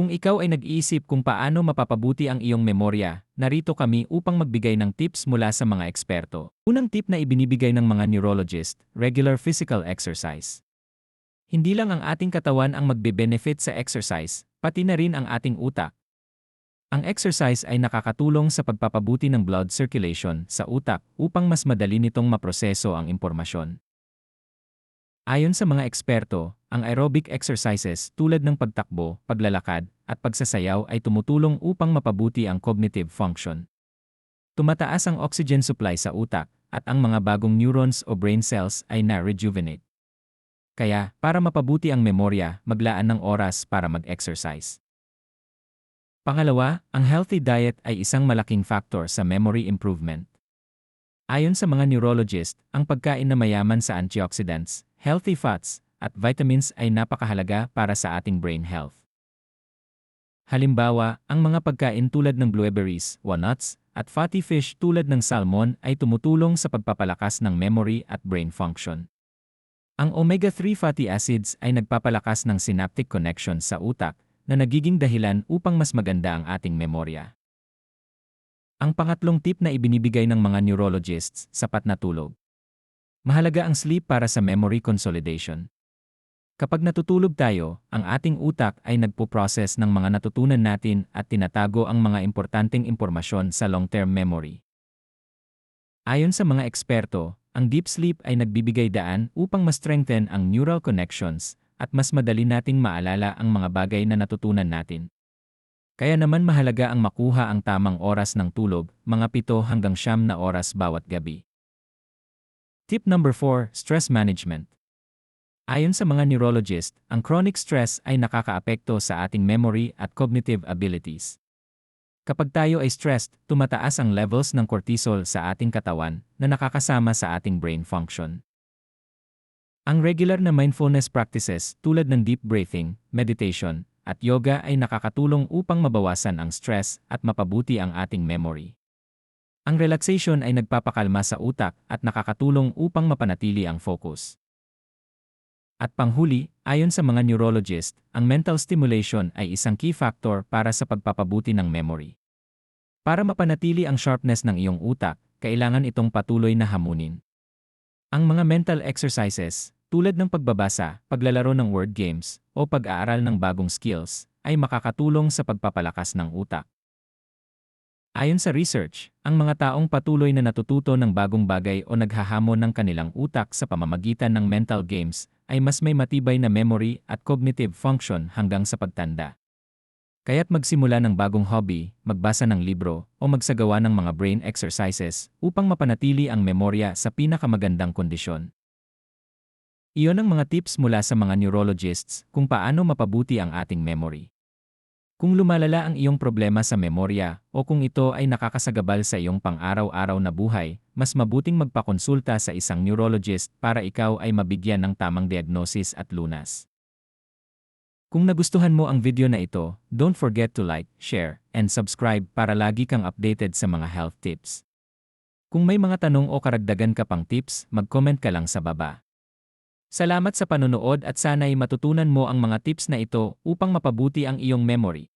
Kung ikaw ay nag-iisip kung paano mapapabuti ang iyong memorya, narito kami upang magbigay ng tips mula sa mga eksperto. Unang tip na ibinibigay ng mga neurologist, regular physical exercise. Hindi lang ang ating katawan ang magbe-benefit sa exercise, pati na rin ang ating utak. Ang exercise ay nakakatulong sa pagpapabuti ng blood circulation sa utak upang mas madali nitong maproseso ang impormasyon. Ayon sa mga eksperto, ang aerobic exercises tulad ng pagtakbo, paglalakad, at pagsasayaw ay tumutulong upang mapabuti ang cognitive function. Tumataas ang oxygen supply sa utak, at ang mga bagong neurons o brain cells ay na-rejuvenate. Kaya, para mapabuti ang memorya, maglaan ng oras para mag-exercise. Pangalawa, ang healthy diet ay isang malaking factor sa memory improvement. Ayon sa mga neurologist, ang pagkain na mayaman sa antioxidants, healthy fats, at vitamins ay napakahalaga para sa ating brain health. Halimbawa, ang mga pagkain tulad ng blueberries, walnuts, at fatty fish tulad ng salmon ay tumutulong sa pagpapalakas ng memory at brain function. Ang omega-3 fatty acids ay nagpapalakas ng synaptic connection sa utak na nagiging dahilan upang mas maganda ang ating memorya. Ang pangatlong tip na ibinibigay ng mga neurologists, sapat na tulog. Mahalaga ang sleep para sa memory consolidation. Kapag natutulog tayo, ang ating utak ay nagpo-process ng mga natutunan natin at tinatago ang mga importanteng impormasyon sa long-term memory. Ayon sa mga eksperto, ang deep sleep ay nagbibigay daan upang ma-strengthen ang neural connections at mas madali nating maalala ang mga bagay na natutunan natin. Kaya naman mahalaga ang makuha ang tamang oras ng tulog, mga pito hanggang siyam na oras bawat gabi. Tip number 4, stress management. Ayon sa mga neurologist, ang chronic stress ay nakakaapekto sa ating memory at cognitive abilities. Kapag tayo ay stressed, tumataas ang levels ng cortisol sa ating katawan na nakakasama sa ating brain function. Ang regular na mindfulness practices tulad ng deep breathing, meditation, at yoga ay nakakatulong upang mabawasan ang stress at mapabuti ang ating memory. Ang relaxation ay nagpapakalma sa utak at nakakatulong upang mapanatili ang focus. At panghuli, ayon sa mga neurologist, ang mental stimulation ay isang key factor para sa pagpapabuti ng memory. Para mapanatili ang sharpness ng iyong utak, kailangan itong patuloy na hamunin. Ang mga mental exercises, tulad ng pagbabasa, paglalaro ng word games, o pag-aaral ng bagong skills, ay makakatulong sa pagpapalakas ng utak. Ayon sa research, ang mga taong patuloy na natututo ng bagong bagay o naghahamon ng kanilang utak sa pamamagitan ng mental games ay mas may matibay na memory at cognitive function hanggang sa pagtanda. Kaya't magsimula ng bagong hobby, magbasa ng libro, o magsagawa ng mga brain exercises upang mapanatili ang memorya sa pinakamagandang kondisyon. Iyon ang mga tips mula sa mga neurologists kung paano mapabuti ang ating memory. Kung lumalala ang iyong problema sa memorya o kung ito ay nakakasagabal sa iyong pang-araw-araw na buhay, mas mabuting magpakonsulta sa isang neurologist para ikaw ay mabigyan ng tamang diagnosis at lunas. Kung nagustuhan mo ang video na ito, don't forget to like, share, and subscribe para lagi kang updated sa mga health tips. Kung may mga tanong o karagdagan ka pang tips, mag-comment ka lang sa baba. Salamat sa panonood at sana'y matutunan mo ang mga tips na ito upang mapabuti ang iyong memory.